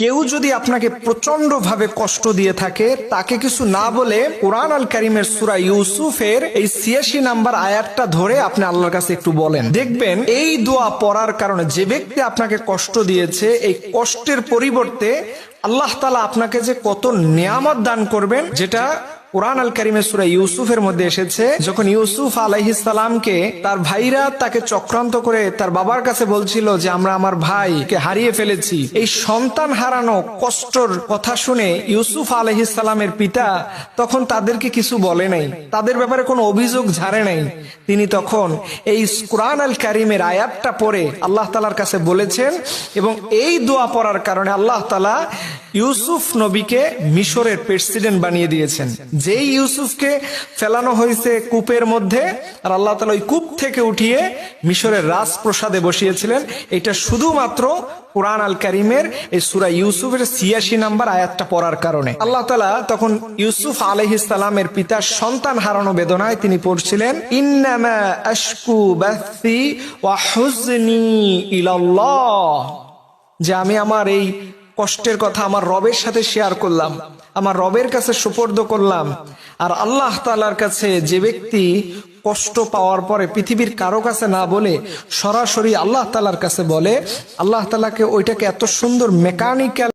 কেউ যদি আপনাকে প্রচণ্ড ভাবে কষ্ট দিয়ে থাকে, তাকে কিছু না বলে কোরআন আল করিমের সুরা ইউসুফের এই ছিয়াশি নাম্বার আয়াতটা ধরে আপনি আল্লাহর কাছে একটু বলেন। দেখবেন, এই দোয়া পড়ার কারণে যে ব্যক্তি আপনাকে কষ্ট দিয়েছে, এই কষ্টের পরিবর্তে আল্লাহ তালা আপনাকে যে কত নিয়ামত দান করবেন, যেটা কোরআন আল করিমের সুরা ইউসুফের মধ্যে এসেছে, যখন ইউসুফ আলাইহিসালামকে তার ভাইরা তাকে চক্রান্ত করে তার বাবার কাছে বলছিল যে, আমরা আমার ভাইকে হারিয়ে ফেলেছি। এই সন্তান হারানো কষ্টর কথা শুনে ইউসুফ আলাইহিসালামের পিতা তখন তাদেরকে কিছু বলে নাই। তাদের ব্যাপারে কোনো অভিযোগ ঝাড়ে নাই। তিনি তখন এই কোরআন আল করিমের আয়াতটা পড়ে আল্লাহ তালার কাছে বলেছেন এবং এই দোয়া পড়ার কারণে আল্লাহ তালা ইউসুফ নবীকে মিশরের প্রেসিডেন্ট বানিয়ে দিয়েছেন। যেই ইউসুফকে ফেলানো হয়েছে কূপের মধ্যে, আর আল্লাহ তালা ওই কূপ থেকে উঠিয়ে মিশরের রাজপ্রসাদে বসিয়েছিলেন। এটা শুধুমাত্র কোরআন আল করিমের এই সুরা ইউসুফের ছিয়াশি নাম্বার আয়াতটা পড়ার কারণে। আল্লাহ তালা তখন ইউসুফ আলহিসালামের পিতার সন্তান হারানো বেদনায় তিনি পড়ছিলেন, ইন্নামা ওয়া যে আমি আমার এই কষ্টের কথা আমার রবের সাথে শেয়ার করলাম, আমার রবের কাছে সুপর্দ করলাম, আর আল্লাহ তালার কাছে যে ব্যক্তি কষ্ট পাওয়ার পরে পৃথিবীর কারও কাছে না বলে সরাসরি আল্লাহ তালার কাছে বলে, আল্লাহ তালাকে ওইটাকে এত সুন্দর মেকানিক্যাল